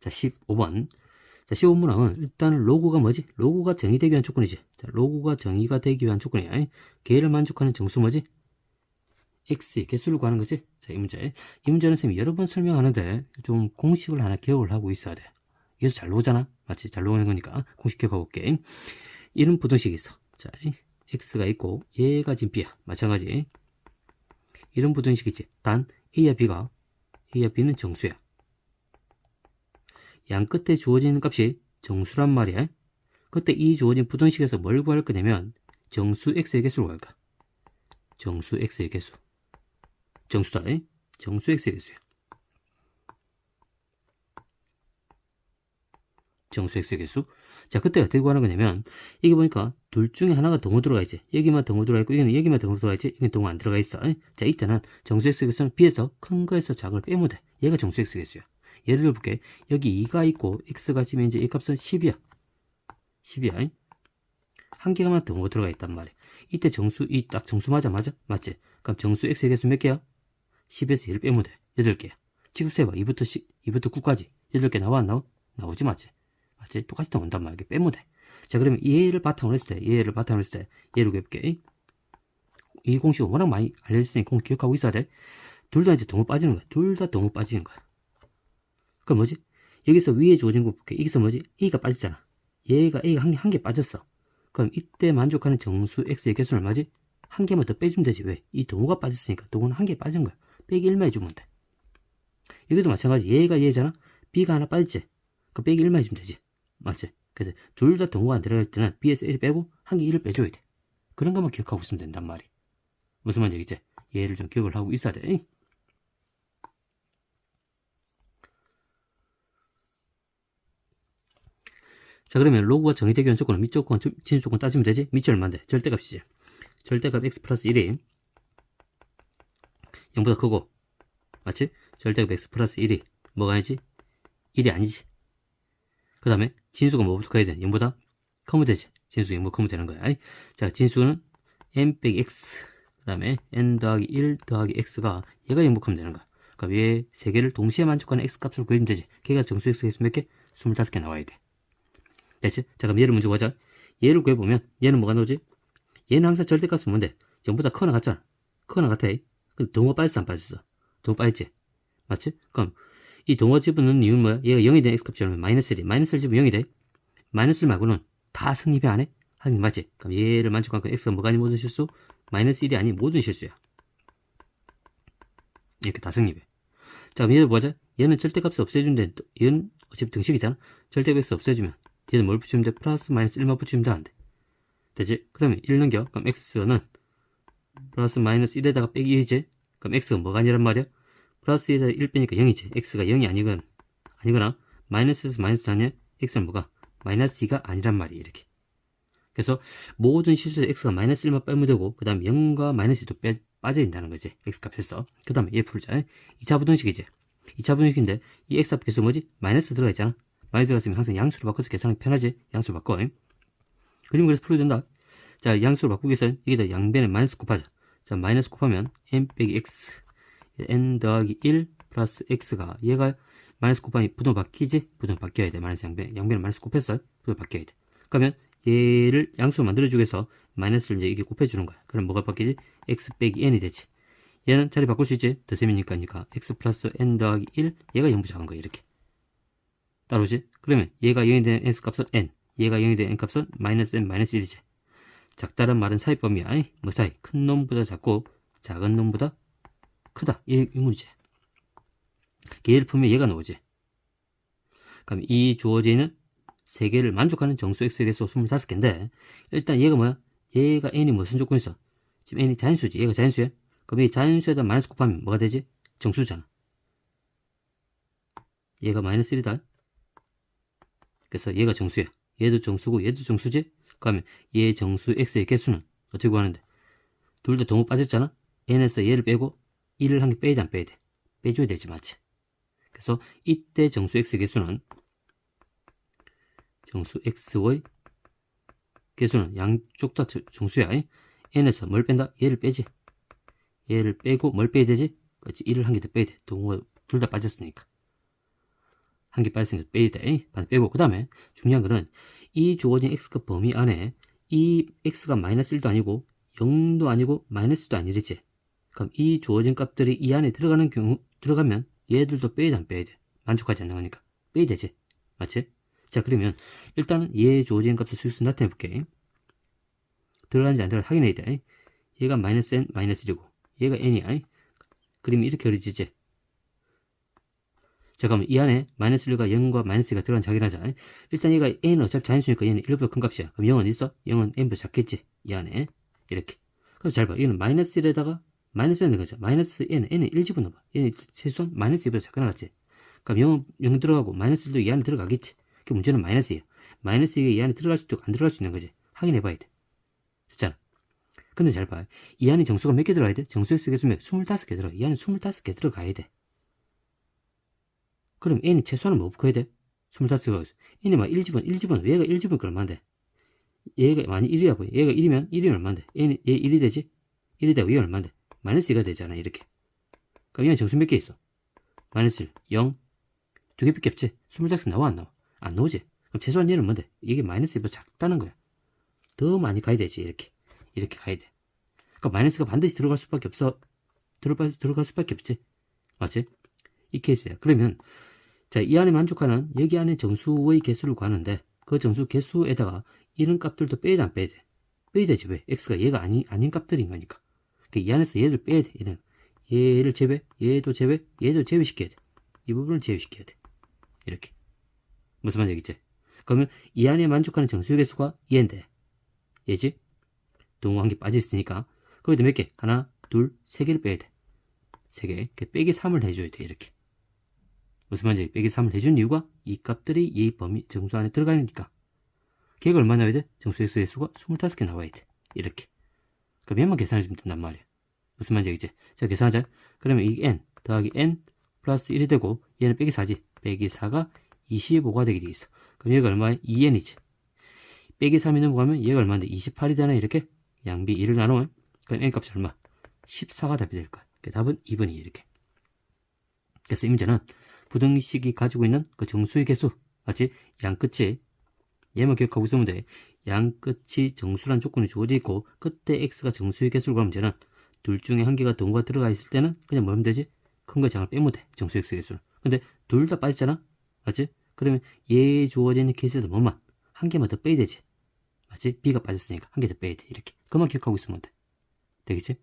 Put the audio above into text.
자, 15번. 자, 15문항은 일단 로고가 뭐지? 로고가 정의되기 위한 조건이지. 자, 로고가 정의가 되기 위한 조건이야. 걔를 만족하는 정수 뭐지? x의 개수를 구하는 거지. 자, 이 문제. 이 문제는 선생님이 여러 번 설명하는데 좀 공식을 하나 기억을 하고 있어야 돼. 이게 잘 나오잖아? 맞지? 잘 나오는 거니까 공식 기억하고 올게. 이런 부등식이 있어. 자, x가 있고 얘가 지금 b야. 마찬가지. 이런 부등식이지. 단 a와 b가 a와 b는 정수야. 양 끝에 주어지는 값이 정수란 말이야. 그때 이 주어진 부등식에서 뭘 구할 거냐면 정수 x의 개수를 구할 까? 정수 x의 개수. 정수다. 에? 정수 x의 개수야. 정수 x의 개수. 자, 그때 어떻게 구하는 거냐면 이게 보니까 둘 중에 하나가 동호 들어가 있지. 여기만 동호 들어가 있고 여기는 여기만 동호 들어가 있지. 이건 동호 안 들어가 있어. 에? 자, 이때는 정수 x의 개수는 b에서 큰 거에서 작은 걸 빼면 돼. 얘가 정수 x의 개수야. 예를 들어 볼게. 여기 2가 있고 x가 지면 이제 이 값은 10이야. 10이야. 한 개가만 더 들어가 있단 말이야. 이때 정수, 이 딱 정수 맞아, 맞아? 맞지? 그럼 정수 x의 개수 몇 개야? 10에서 1을 빼면 돼. 8개야. 지금 세봐. 2부터 10, 2부터 9까지. 8개 나와, 안 나와? 나오지, 맞지? 맞지? 똑같이 나온단 말이야. 빼면 돼. 자, 그러면 얘를 바탕으로 했을 때, 얘를 바탕으로 했을 때, 얘를 해볼게. 이 공식은 워낙 많이 알려졌으니 공 기억하고 있어야 돼. 둘 다 이제 동호 빠지는 거야. 둘 다 동호 빠지는 거야. 그럼 뭐지? 여기서 위에 주어진 거 볼게. 여기서 뭐지? A가 빠졌잖아. 얘가 A가 한 개, 한 개 빠졌어. 그럼 이때 만족하는 정수 X의 개수는 얼마지? 한 개만 더 빼주면 되지. 왜? 이 동호가 빠졌으니까 동호는 한 개 빠진 거야. 빼기 1만 해주면 돼. 여기도 마찬가지. 얘가 얘잖아. B가 하나 빠졌지. 그 빼기 1만 해주면 되지. 맞지? 그래서 둘 다 동호가 안 들어갈 때는 B에서 1을 빼고 한 개 1을 빼줘야 돼. 그런 것만 기억하고 있으면 된단 말이. 무슨 말인지 알겠지? 얘를 좀 기억을 하고 있어야 돼. 자 그러면 로그가 정의되기 위한 조건은 밑 조건, 진수 조건 따지면 되지? 밑이 얼마인데? 절대값이지. 절대값 x 플러스 1이 0보다 크고 맞지? 절대값 x 플러스 1이 뭐가 아니지? 1이 아니지. 그 다음에 진수가 뭐부터 커야 돼? 0보다 크면 되지. 진수 0보다 크면 되는 거야. 자 진수는 n 빼기 x 그 다음에 n 더하기 1 더하기 x가 얘가 0보다 크면 되는 거야. 그럼 얘세 개를 동시에 만족하는 x 값을 구해주면 되지. 걔가 정수 x 가몇 개? 25개 나와야 돼. 됐지? 자, 그럼 얘를 먼저 구하자. 얘를 구해보면, 얘는 뭐가 나오지? 얘는 항상 절대값은 뭔데? 0보다 커나 같잖아. 커나 같아. 근데 동호 빠졌어, 안 빠졌어? 동호 빠졌지? 맞지? 그럼, 이 동호 집어넣는 이유는 뭐야? 얘가 0이 된 x값이 얼마야? 마이너스 1이. 마이너스 1 집으면 0이 돼? 마이너스 1 말고는 다 성립이 안 해? 하긴 맞지? 그럼 얘를 만족하고 x가 뭐가 아니 모든 실수? 마이너스 1이 아닌 모든 실수야. 이렇게 다 성립해. 자, 그럼 얘를 보자. 얘는 절대값을 없애준대. 얘는 어차피 등식이잖아. 절대값을 없애주면 뒤에는 뭘 붙이면 돼? 플러스 마이너스 1만 붙이면 돼? 안 돼? 되지? 그러면 1 넘겨. 그럼 x는 플러스 마이너스 1에다가 빼기 1이지? 그럼 x가 뭐가 아니란 말이야? 플러스 1에다가 1 빼니까 0이지. x가 0이 아니건, 아니거나, 마이너스에서 마이너스 아니야? x는 뭐가? 마이너스 2가 아니란 말이야, 이렇게. 그래서 모든 실수에 x가 마이너스 1만 빼면 되고, 그 다음 0과 마이너스 2도 빼, 빠져있다는 거지. x 값에서. 그 다음에 얘 풀자. 2차 부등식이지. 2차 부등식인데, 이 x 값 계수 뭐지? 마이너스 들어가 있잖아. 많이 들어갔으면 항상 양수로 바꿔서 계산하기 편하지? 양수 바꿔. 그림 그래서 풀어야 된다. 자, 양수로 바꾸기 위해서 여기다 양변에 마이너스 곱하자. 자, 마이너스 곱하면 n 빼기 x n 더하기 1 플러스 x가 얘가 마이너스 곱하면 부동 바뀌지? 부동 바뀌어야 돼. 마이너스 양변. 양변에 마이너스 곱했어. 부동 바뀌어야 돼. 그러면 얘를 양수로 만들어주기 위해서 마이너스를 이제 이게 곱해주는 거야. 그럼 뭐가 바뀌지? x 빼기 n이 되지. 얘는 자리 바꿀 수 있지? 더셈이니까 니까 x 플러스 n 더하기 1 얘가 0부 작은 거야. 이렇게. 따로지? 그러면 얘가 0이 되는 x 값은 n, 얘가 0이 되는 n 값은 마이너스 n 마이너스 1이지. 작다는 말은 사이법이야. 아니, 뭐 사이? 큰 놈보다 작고 작은 놈보다 크다. 이, 이 문제. 얘를 풀면 얘가 나오지. 그럼 이 주어지는 세 개를 만족하는 정수 x의 개수 25개인데 일단 얘가 뭐야? 얘가 n이 무슨 조건이 있어? 지금 n이 자연수지. 얘가 자연수야? 그럼 이 자연수에다 마이너스 곱하면 뭐가 되지? 정수잖아. 얘가 마이너스 1이다. 그래서 얘가 정수야. 얘도 정수고 얘도 정수지? 그러면 얘 정수 x의 개수는 어떻게 구하는데? 둘 다 동호 빠졌잖아? n에서 얘를 빼고 1을 한 개 빼야지 안 빼야 돼? 빼줘야 되지 맞지? 그래서 이때 정수 x의 개수는 정수 x의 개수는 양쪽 다 정수야. n에서 뭘 뺀다? 얘를 빼지. 얘를 빼고 뭘 빼야 되지? 그렇지. 1을 한 개 더 빼야 돼. 동호 둘 다 빠졌으니까. 한 개 빠졌으니까 돼. 반 빼고 그 다음에 중요한 거는 이 주어진 x가 범위 안에 이 x가 마이너스 1도 아니고 0도 아니고 마이너스도 아니랬지. 그럼 이 주어진 값들이 이 안에 들어가는 경우 들어가면 얘들도 빼야 돼 안 빼야 돼. 만족하지 않는 거니까 빼야 되지. 맞지? 자 그러면 일단은 얘 주어진 값을 수수 나타내 볼게. 들어가는지 안 들어가는지 확인해야 돼. 얘가 마이너스 n 마이너스 1이고 얘가 n이야. 그림이 이렇게 그려지지. 자, 그러면 이 안에 마이너스 1과 0과 마이너스 2가 들어간 작이라자. 일단 얘가 n은 어차피 자연수니까 얘는 1보다 큰 값이야. 그럼 0은 있어? 0은 n보다 작겠지. 이 안에. 이렇게. 그래서 잘 봐. 얘는 마이너스 1에다가 마이너스 n 거죠. 마이너스 n, n은 1 집어넣어봐. 얘는 최소한 마이너스 2보다 작게 나갔지. 그럼 0은 0 들어가고 마이너스 1도 이 안에 들어가겠지. 그 문제는 마이너스야. 마이너스 2가 이 안에 들어갈 수도 있고 안 들어갈 수 있는 거지. 확인해봐야 돼. 됐잖아. 근데 잘 봐. 이 안에 정수가 몇 개 들어가야 돼? 정수의 수 개수면 25개 들어가. 이 안에 25개 들어가야 돼. 그럼 n이 최소한은 뭐 붙어야 돼? 25개가 n이 막 1집은 1집은 얘가 1집은 얼마인데? 얘가 만약 1이야 보여. 얘가 1이면 1이면 얼마인데? n이 얘 1이 되지? 1이 되고 얘 얼마인데? 마이너스 2가 되잖아 이렇게. 그럼 얘는 정수 몇 개 있어? 마이너스 1, 0, 두 개밖에 없지? 25개 나와 안 나와? 안 나오지? 그럼 최소한 얘는 뭔데? 이게 마이너스 2보다 작다는 거야. 더 많이 가야 되지 이렇게. 이렇게 가야 돼. 그러니까 마이너스가 반드시 들어갈 수밖에 없어. 들어갈, 들어갈 수밖에 없지. 맞지? 이 케이스야. 그러면 자, 이 안에 만족하는 여기 안에 정수의 개수를 구하는데 그 정수 개수에다가 이런 값들도 빼야 돼, 안 빼야 돼? 빼야 되지, 왜? x가 얘가 아니, 아닌 값들인 거니까. 그러니까 이 안에서 얘를 빼야 돼, 얘는. 얘를 제외, 얘도 제외, 얘도 제외시켜야 돼. 이 부분을 제외시켜야 돼. 이렇게. 무슨 말이겠지? 그러면 이 안에 만족하는 정수의 개수가 얘인데, 얘지? 동호 한 개 빠져있으니까, 거기다 몇 개? 하나, 둘, 세 개를 빼야 돼. 세 개. 그 빼기 3을 해줘야 돼, 이렇게. 무슨 말인지 빼기 3을 해준 이유가 이 값들이 이 범위 정수 안에 들어가니까. 걔가 얼마 나와야 돼? 정수의 수의 수가 25개 나와야 돼. 이렇게. 그럼 얘만 계산해 주면 된단 말이야. 무슨 말인지 알겠지? 자, 계산하자. 그러면 이 n 더하기 n 플러스 1이 되고 얘는 빼기 4지. 빼기 4가 25가 되게 돼 있어. 그럼 얘가 얼마야? 2n이지. 빼기 3이 넘어가면 얘가 얼마인데? 28이 되나? 이렇게. 양비 1을 나누면 그럼 n 값이 얼마? 14가 답이 될 거야. 그 답은 2번이 이렇게. 그래서 이 문제는 부등식이 가지고 있는 그 정수의 개수, 마치 양 끝이 얘만 기억하고 있으면 돼. 양 끝이 정수란 조건이 주어져 있고 그때 x가 정수의 개수를 구하면 문제는 둘 중에 한 개가 동과 들어가 있을 때는 그냥 뭐 하면 되지? 큰 거 장을 빼면 돼. 정수 x 개수를. 근데 둘 다 빠졌잖아? 맞지? 그러면 얘 주어지는 케이스에서 뭐만? 한 개만 더 빼야 되지. 맞지? b가 빠졌으니까 한 개 더 빼야 돼. 이렇게. 그만 기억하고 있으면 돼. 되겠지?